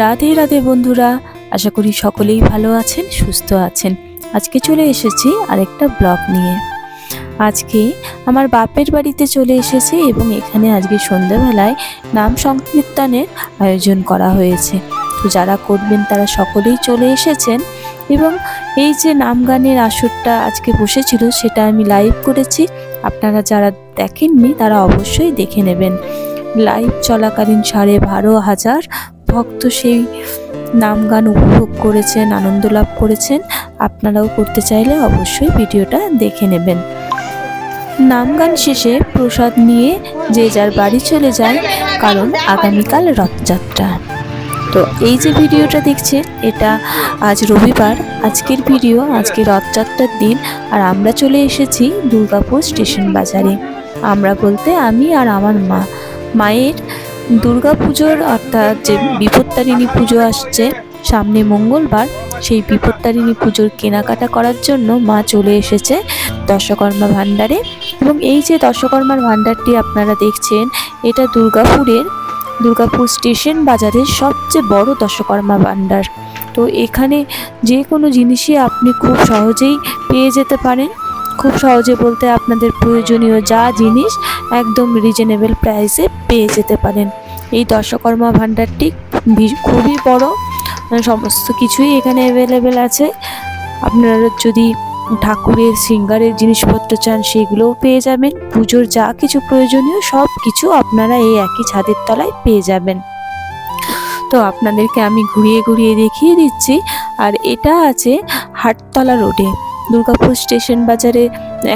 রাধে রাধে বন্ধুরা, আশা করি সকলেই ভালো আছেন, সুস্থ আছেন। আজকে চলে এসেছি আরেকটা ব্লগ নিয়ে। আজকে আমার বাপের বাড়িতে চলে এসেছি এবং এখানে আজকে সন্ধ্যাবেলায় নাম সংকীর্তনের আয়োজন করা হয়েছে। তো যারা করবেন তারা সকলেই চলে এসেছেন এবং এই যে নাম গানের আসরটা আজকে বসেছিল সেটা আমি লাইভ করেছি। আপনারা যারা দেখেননি তারা অবশ্যই দেখে নেবেন। লাইভ চলাকালীন সাড়ে বারো হাজার ভক্ত সেই নাম গান উপভোগ করেছেন, আনন্দ লাভ করেছেন, আপনারাও করতে চাইলে অবশ্যই ভিডিওটা দেখে নেবেন। নাম গান শেষে প্রসাদ নিয়ে যে যার বাড়ি চলে যায়, কারণ আগামীকাল রথযাত্রা। তো এই যে ভিডিওটা দেখছেন, এটা আজ রবিবার, আজকের ভিডিও, আজকে রথযাত্রার দিন, আর আমরা চলে এসেছি দুর্গাপুর স্টেশন বাজারে। আমরা বলতে আমি আর আমার মা। মায়ের দুর্গা পুজোর অর্থাৎ যে বিপত্তারিণী পুজো আসছে, সামনে মঙ্গলবার, সেই বিপত্তারিণী পুজোর কেনাকাটা করার জন্য মা চলে এসেছে দশকর্মা ভাণ্ডারে। এবং এই যে দশকর্মার ভাণ্ডারটি আপনারা দেখছেন, এটা দুর্গাপুরের দুর্গাপুর স্টেশন বাজারের সবচেয়ে বড় দশকর্মা ভাণ্ডার। তো এখানে যে কোনো জিনিসই আপনি খুব সহজেই পেয়ে যেতে পারেন। খুব সহজে বলতে আপনাদের প্রয়োজনীয় যা জিনিস একদম রিজনেবল প্রাইসে পেয়ে যেতে পারেন। এই দশকর্মা ভাণ্ডারটি খুবই বড়। সমস্ত কিছুই এখানে অ্যাভেলেবেল আছে। আপনারা যদি ঠাকুরের, সিঙ্গারের জিনিসপত্র চান, সেগুলোও পেয়ে যাবেন। পুজোর যা কিছু প্রয়োজনীয় সব কিছু আপনারা এই একই ছাদের তলায় পেয়ে যাবেন। তো আপনাদেরকে আমি ঘুরিয়ে ঘুরিয়ে দেখিয়ে দিচ্ছি। আর এটা আছে হাটতলা রোডে। দুর্গাপুর স্টেশন বাজারে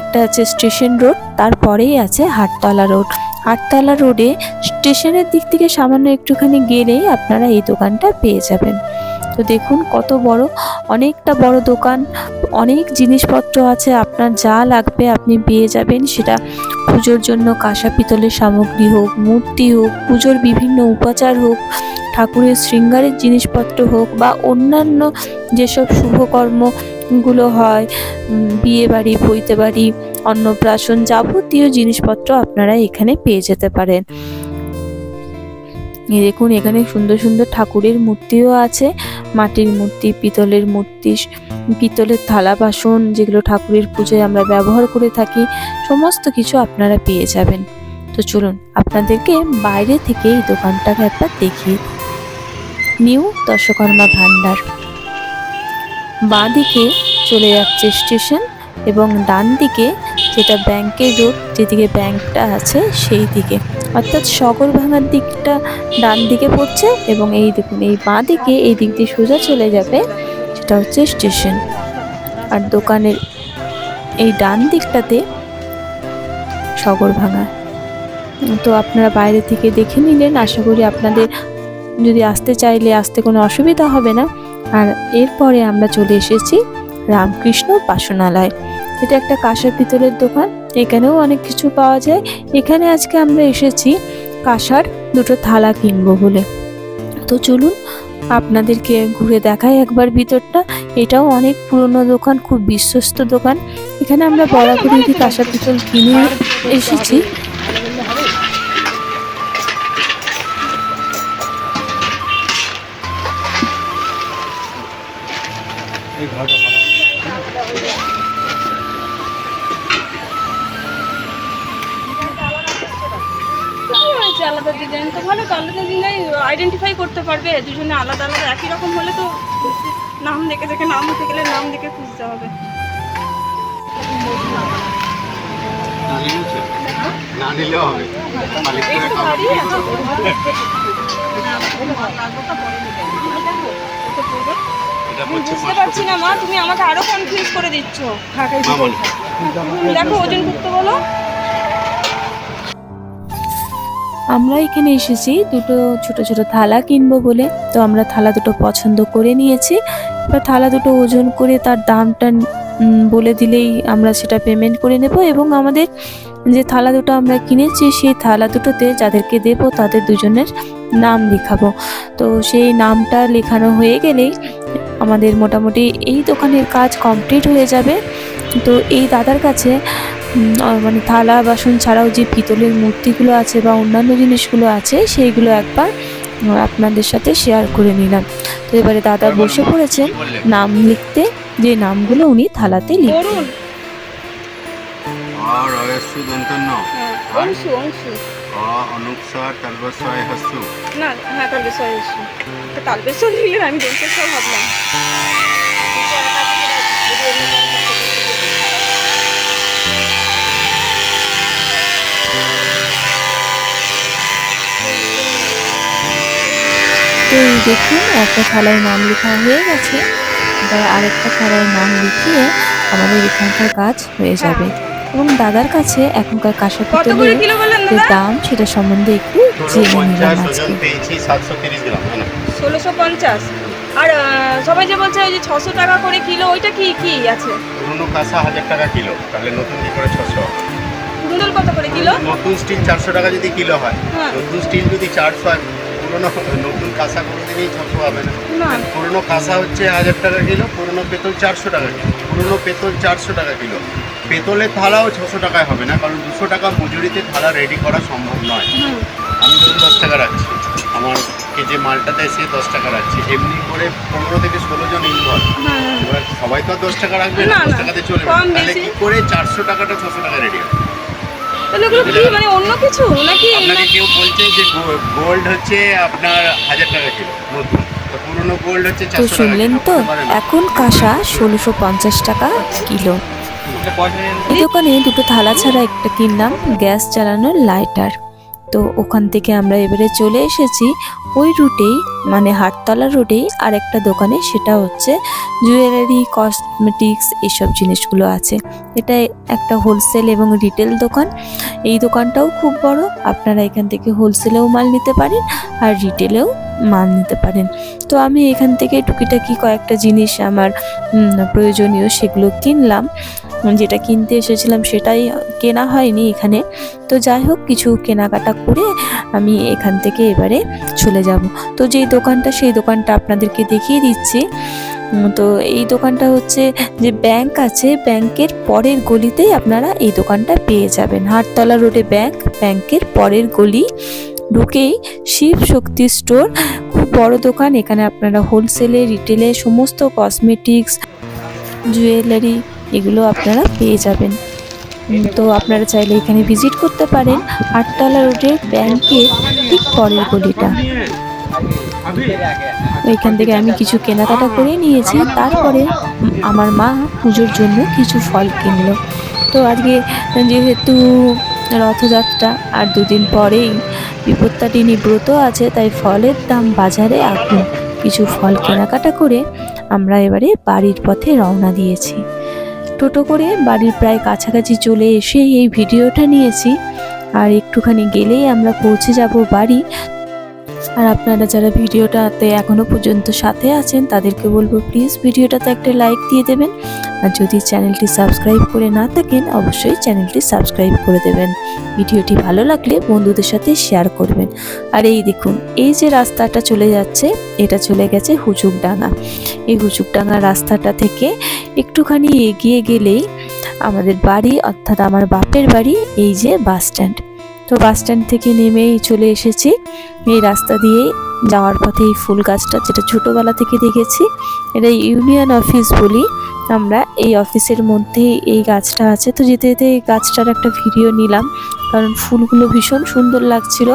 একটা আছে স্টেশন রোড, তারপরেই আছে হাটতলা রোড। হাটতলা রোডে স্টেশনের দিক থেকে সামান্য একটুখানি গেলেই আপনারা এই দোকানটা পেয়ে যাবেন। তো দেখুন কত বড়, অনেকটা বড় দোকান, অনেক জিনিসপত্র আছে, আপনার যা লাগবে আপনি পেয়ে যাবেন। সেটা পুজোর জন্য কাঁসা পিতলের সামগ্রী হোক, মূর্তি হোক, পুজোর বিভিন্ন উপাচার হোক, ঠাকুরের শৃঙ্গারের জিনিসপত্র হোক বা অন্যান্য যেসব শুভকর্মগুলো হয় বিয়ে বাড়ি, বইতে বাড়ি, অন্নপ্রাশন যাবতীয় জিনিসপত্র আপনারা এখানে পেয়ে যেতে পারেন। দেখুন, এখানে সুন্দর সুন্দর ঠাকুরের মূর্তিও আছে। মাটির মূর্তি, পিতলের মূর্তি, পিতলের থালা বাসন যেগুলো ঠাকুরের পুজোয় আমরা ব্যবহার করে থাকি, সমস্ত কিছু আপনারা পেয়ে যাবেন। তো চলুন, আপনাদেরকে বাইরে থেকে এই দোকানটাকে একবার দিই। নিউ দশকর্মা ভাণ্ডার। বাঁ দিকে চলে যাচ্ছে স্টেশন এবং ডান দিকে যেটা ব্যাংকের রোড, যেদিকে ব্যাংকটা আছে সেই দিকে। অর্থাৎ শগর ভাঙার দিকটা ডান দিকে পড়ছে এবং এই দেখুন, এই বাঁ দিকে এই দিক দিয়ে সোজা চলে যাবে সেটা হচ্ছে স্টেশন। আর দোকানের এই ডান দিকটাতে শগর ভাঙা। তো আপনারা বাইরে থেকে দেখে নিলেন। আশা করি আপনাদের যদি আসতে চাইলে আসতে কোনো অসুবিধা হবে না। আর এরপরে আমরা চলে এসেছি রামকৃষ্ণ বাসনালয়। এটা একটা কাঁসা পিতলের দোকান, এখানেও অনেক কিছু পাওয়া যায়। এখানে আজকে আমরা এসেছি কাঁসার দুটো থালা কিনবো বলে। তো চলুন, আপনাদেরকে ঘুরে দেখাই একবার ভিতরটা। এটাও অনেক পুরনো দোকান, খুব বিশ্বস্ত দোকান। এখানে আমরা বরাবরই কাঁসা পিতল কিনে এসেছি। এই কি হয়েছে? আলাদা ডিজাইন তো ভালো তো আলাদা ডিজাইন আইডেন্টিফাই করতে পারবে। দুজনে আলাদা আলাদা একই রকম হলে তো নাম দেখে দেখে নাম হতে গেলে নাম দেখে খুঁজতে হবে। না না নিলেও হবে। বুঝতে পারছি না মা তুমি আমাকে আরও কনফিউজ করে দিচ্ছ। দেখো ওজন করতে বলো। আমরা এখানে এসেছি দুটো ছোট ছোট থালা কিনবো বলে। তো আমরা থালা দুটো পছন্দ করে নিয়েছি। এবার থালা দুটো ওজন করে তার দামটা বলে দিলেই আমরা সেটা পেমেন্ট করে নেব। এবং আমাদের যে থালা দুটো আমরা কিনেছি সেই থালা দুটোতে যাদেরকে দেব তাদের দুজনের নাম লেখাবো। তো সেই নামটা লেখানো হয়ে গেলেই আমাদের মোটামুটি এই দোকানের কাজ কমপ্লিট হয়ে যাবে। তো এই দাদার কাছে মানে থালা বাসন ছাড়াও যে পিতলের মূর্তিগুলো আছে বা অন্যান্য জিনিসগুলো আছে সেইগুলো একবার আপনাদের সাথে শেয়ার করে নিলাম। তো এবারে দাদা বসে পড়েছেন নাম লিখতে যে নামগুলো উনি থালাতে লিখবেন। আর হ্যাঁ অংশু। হস্যু না হ্যাঁ আমি ভাবলাম। তো এই দেখুন একটা থালায় নাম লেখা হয়ে গেছে। এবার আরেকটা থালায় নাম লিখিয়ে আমাদের এখানকার কাজ হয়ে যাবে। এবং দাদার কাছে এখনকার কাঁসা কত করে পিতলের যে দাম সেটা সম্বন্ধে একটু জেনে নিলাম পঞ্চাশ আজকে। পেয়েছি সাতশো তিরিশ গ্রাম ষোলোশো পঞ্চাশ। আর সবাই যে বলছে ওই যে ছশো টাকা করে কিলো ওইটা কি কি আছে? পুরোনো কাঁসা হাজার টাকা কিলো তাহলে নতুন কি করে ছশো? কুন্দল কত করে কিলো? নতুন স্টিল চারশো টাকা যদি কিলো হয় হ্যাঁ। নতুন স্টিল যদি চারশো হয় পুরোনো নতুন কাঁসা কোনোদিনই ছশো হবে না। না। পুরোনো কাঁসা হচ্ছে হাজার টাকা কিলো পুরোনো পেতল চারশো টাকা কিলো। পুরোনো পেতল চারশো টাকা কিলো। পেতলের থালাও ছশো টাকায় হবে না কারণ দুশো টাকা মজুরিতে থালা রেডি করা সম্ভব নয়। আমি ধরুন দশ টাকা রাখছি। আমার কে যে মালটা দেয় সে দশ টাকা রাখছি। এমনি করে পনেরো থেকে ষোলো জন ইনভলভ। এবার সবাই তো আর দশ টাকা রাখবে না দশ টাকাতে চলবে কম তাহলে। কি করে চারশো টাকাটা ছশো টাকা রেডি হবে? তাহলে মানে অন্য কিছু? নাকি আপনাকে কেউ বলছে যে গোল্ড হচ্ছে আপনার হাজার টাকা কিলো নতুন। তো শুনলেন তো। এখন কাঁসা ষোলোশো পঞ্চাশ টাকা কিলো এই দোকানে দুটো থালা ছাড়া একটা কিনলাম গ্যাস চালানোর লাইটার তো ওখান থেকে আমরা এবারে চলে এসেছি ওই রুটেই মানে হাটতলা রোডেই আর একটা দোকানে সেটা হচ্ছে জুয়েলারি, কসমেটিক্স এইসব জিনিসগুলো আছে। এটা একটা হোলসেল এবং রিটেল দোকান। এই দোকানটাও খুব বড়। আপনারা এখান থেকে হোলসেলেও মাল নিতে পারেন আর রিটেলেও মাল নিতে পারেন। তো আমি এখান থেকে টুকিটাকি কয়েকটা জিনিস আমার প্রয়োজনীয় সেগুলো কিনলাম। যেটা কিনতে এসেছিলাম সেটাই কেনা হয়নি এখানে। তো যাই হোক, কিছু কেনাকাটা করে আমি এখান থেকে এবারে চলে যাব। তো যেই দোকানটা, সেই দোকানটা আপনাদেরকে দেখিয়ে দিচ্ছি। তো এই দোকানটা হচ্ছে যে ব্যাংক আছে, ব্যাংকের পরের গলিতেই আপনারা এই দোকানটা পেয়ে যাবেন। হাটতলা রোডে ব্যাংক, ব্যাংকের পরের গলি। ঢুকেই শিব শক্তি স্টোর, খুব বড় দোকান। এখানে আপনারা হোলসেলে, রিটেলে সমস্ত কসমেটিক্স, জুয়েলারি এগুলো আপনারা পেয়ে যাবেন। তো আপনারা চাইলে এখানে ভিজিট করতে পারেন আটতলা রোডের ব্যাংকের ঠিক পরের গলিটা। ওইখান থেকে আমি কিছু কেনাকাটা করে নিয়েছি, তারপরে আমার মা পুজোর জন্য কিছু ফল কিনলো। তো আজকে যেহেতু রথযাত্রা আর দুদিন পরেই বিপত্তাটিনি ব্রত আছে, তাই ফলের দাম বাজারে আগুন কিছু ফল কেনাকাটা করে আমরা এবারে বাড়ির পথে রওনা দিয়েছি। টোটো করে বাড়ির প্রায় কাছাকাছি চলে এসে এই ভিডিওটা নিয়েছি। আর একটুখানি গেলেই আমরা পৌঁছে যাব বাড়ি আর আপনারা যারা ভিডিওটাতে এখনও পর্যন্ত সাথে আছেন, তাদেরকে বলব প্লিজ ভিডিওটাতে একটা লাইক দিয়ে দেবেন। আর যদি চ্যানেলটি সাবস্ক্রাইব করে না থাকেন, অবশ্যই চ্যানেলটি সাবস্ক্রাইব করে দেবেন। ভিডিওটি ভালো লাগলে বন্ধুদের সাথে শেয়ার করবেন। আর এই দেখুন, এই যে রাস্তাটা চলে যাচ্ছে, এটা চলে গেছে হুচুকডাঙ্গা। এই হুচুকডাঙ্গা রাস্তাটা থেকে একটুখানি এগিয়ে গেলেই আমাদের বাড়ি, অর্থাৎ আমার বাপের বাড়ি, এই যে বাস স্ট্যান্ড তো বাস স্ট্যান্ড থেকে নেমেই চলে এসেছি। এই রাস্তা দিয়ে যাওয়ার পথে এই ফুল গাছটা, যেটা ছোটোবেলা থেকে দেখেছি, এটা ইউনিয়ন অফিস বলি আমরা। এই অফিসের মধ্যেই এই গাছটা আছে। তো যেতে যেতে এই গাছটার একটা ভিডিও নিলাম, কারণ ফুলগুলো ভীষণ সুন্দর লাগছিল।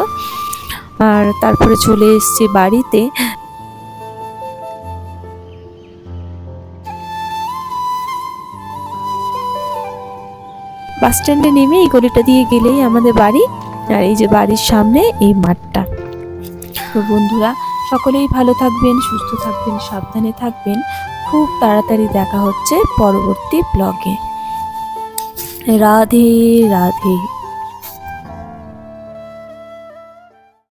আর তারপরে চলে এসছি বাড়িতে। বাস স্ট্যান্ডে নেমে এই গলিটা দিয়ে গেলেই আমাদের বাড়ি আর এই যে বাড়ির সামনে এই মাঠটা। তো বন্ধুরা, সকলেই ভালো থাকবেন, সুস্থ থাকবেন, সাবধানে থাকবেন। খুব তাড়াতাড়ি দেখা হচ্ছে পরবর্তী ব্লগে রাধে রাধে।